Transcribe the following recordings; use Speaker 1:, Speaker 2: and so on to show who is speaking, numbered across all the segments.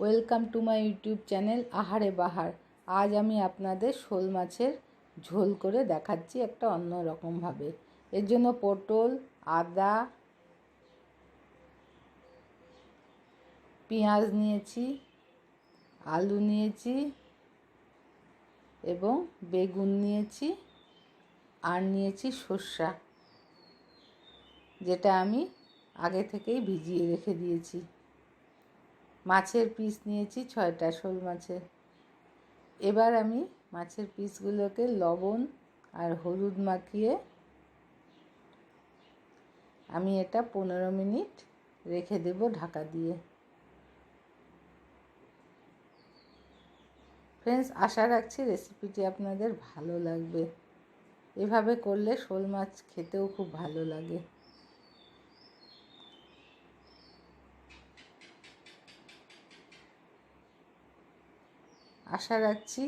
Speaker 1: Welcome to my YouTube channel Ahare Bahar. আজ আমি আপনাদের শোল মাছের ঝোল করে দেখাচ্ছি একটা অন্য রকমভাবে এর জন্য পটল, আদা, পেঁয়াজ নিয়েছি, আলু নিয়েছি এবং বেগুন নিয়েছি, আর নিয়েছি সর্ষা, যেটা আমি আগে থেকেই ভিজিয়ে রেখে দিয়েছি। মাছের পিস নিয়েছি, ছয়টা শোল মাছের। এবার আমি মাছের পিসগুলোকে লবণ আর হলুদ মাখিয়ে আমি এটা পনেরো মিনিট রেখে দেব ঢাকা দিয়ে। ফ্রেন্ডস আশা রাখছি রেসিপিটি আপনাদের ভালো লাগবে। এভাবে করলে শোল মাছ খেতেও খুব ভালো লাগে। আশা রাখছি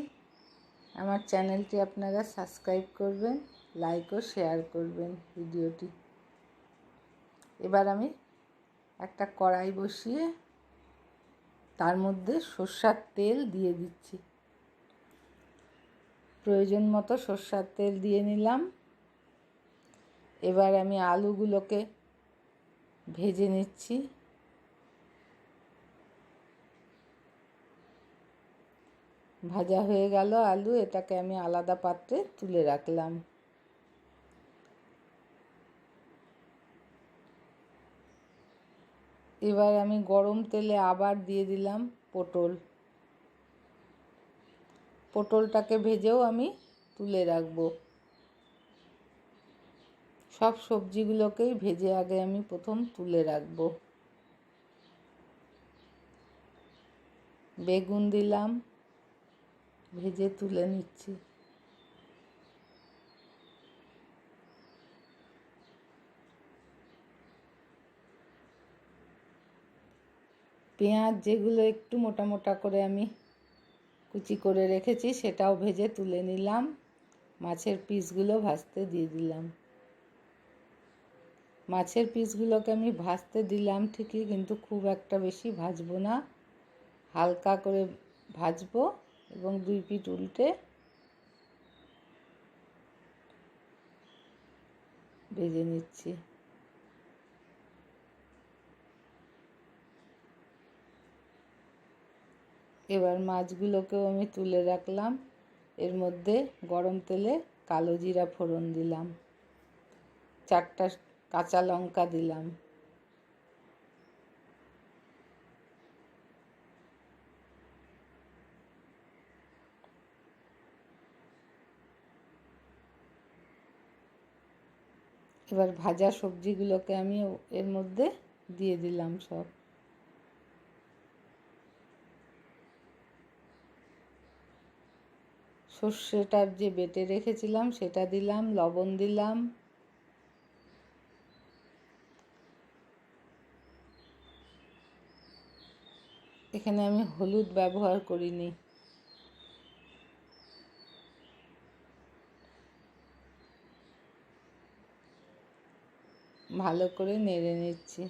Speaker 1: আমার চ্যানেলটি আপনারা সাবস্ক্রাইব করবেন, লাইক ও শেয়ার করবেন ভিডিওটি। এবার আমি একটা কড়াই বসিয়ে তার মধ্যে সর্ষার তেল দিয়ে দিচ্ছি। প্রয়োজন মতো সর্ষার তেল দিয়ে নিলাম। এবার আমি আলুগুলোকে ভেজে নিচ্ছি। ভাজা হয়ে গেল আলু, এটাকে আমি আলাদা পাত্রে তুলে রাখলাম। এবার আমি গরম তেলে আবার দিয়ে দিলাম পটল। পটলটাকে ভেজেও আমি তুলে রাখব। সব সবজিগুলোকেই ভেজে আগে আমি প্রথম তুলে রাখব। বেগুন দিলাম ভেজে তুলে নিচ্ছি। পেঁয়াজ যেগুলো একটু মোটা মোটা করে আমি কুচি করে রেখেছি, সেটাও ভেজে তুলে নিলাম। মাছের পিসগুলো ভাজতে দিয়ে দিলাম। মাছের পিসগুলোকে আমি ভাজতে দিলাম ঠিকই, কিন্তু খুব একটা বেশি ভাজবো না। হালকা করে ভাজবো। এবং দুই পিঠ উল্টে ভেজে নিচ্ছি। এবার মাছগুলোকেও আমি তুলে রাখলাম। এর মধ্যে গরম তেলে কালো জিরা ফোড়ন দিলাম। চারটা কাঁচা লঙ্কা দিলাম। এবার ভাজা সবজিগুলোকে আমি এর মধ্যে দিয়ে দিলাম সব। সর্ষেটার যে বেটে রেখেছিলাম, সেটা দিলাম, লবণ দিলাম। এখানে আমি হলুদ ব্যবহার করিনি। ভালো করে নেড়ে নিচ্ছি।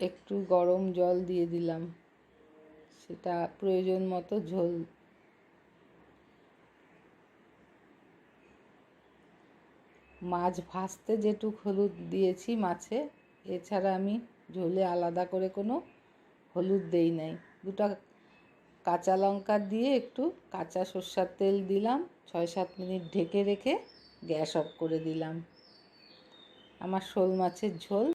Speaker 1: একটু গরম জল দিয়ে দিলাম। সেটা প্রয়োজন মতো ঝোল। মাছ ভাজতে যেটুক হলুদ দিয়েছি মাছে, এছাড়া আমি ঝোলে আলাদা করে কোনো হলুদ দেই নাই। দুটা কাঁচা লঙ্কা দিয়ে একটু কাঁচা সর্ষার তেল দিলাম ছয় সাত মিনিট ঢেকে রেখে গ্যাস অফ করে দিলাম। আমার শোল মাছের ঝোল